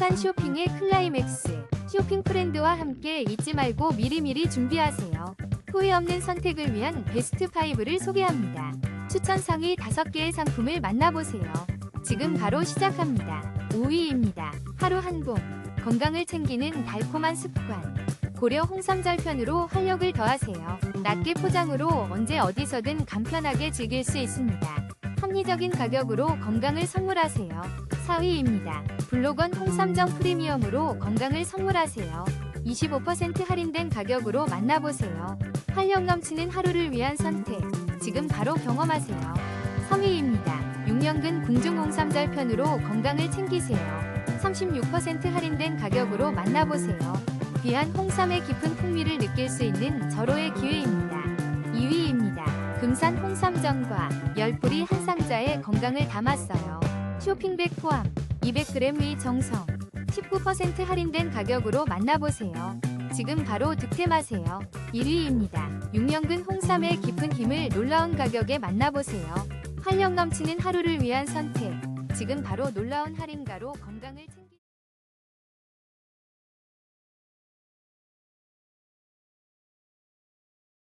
행복한 쇼핑의 클라이맥스. 쇼핑 프렌드와 함께 잊지 말고 미리미리 준비하세요. 후회 없는 선택을 위한 베스트 5를 소개합니다. 추천 상위 5개의 상품을 만나보세요. 지금 바로 시작합니다. 5위입니다. 하루 한 봉. 건강을 챙기는 달콤한 습관. 고려 홍삼절편으로 활력을 더하세요. 낮게 포장으로 언제 어디서든 간편하게 즐길 수 있습니다. 합리적인 가격으로 건강을 선물하세요. 4위입니다. 블로건 홍삼정 프리미엄으로 건강을 선물하세요. 25% 할인된 가격으로 만나보세요. 활력 넘치는 하루를 위한 선택. 지금 바로 경험하세요. 3위입니다. 6년근 궁중 홍삼절 편으로 건강을 챙기세요. 36% 할인된 가격으로 만나보세요. 귀한 홍삼의 깊은 풍미를 느낄 수 있는 절호의 기회입니다. 2위입니다. 금산 홍삼정과 10뿌리 한 상자에 건강을 담았어요. 쇼핑백 포함 200g 위 정성 19% 할인된 가격으로 만나보세요. 지금 바로 득템하세요. 1위입니다. 6년근 홍삼의 깊은 힘을 놀라운 가격에 만나보세요. 활력 넘치는 하루를 위한 선택. 지금 바로 놀라운 할인가로 건강을 챙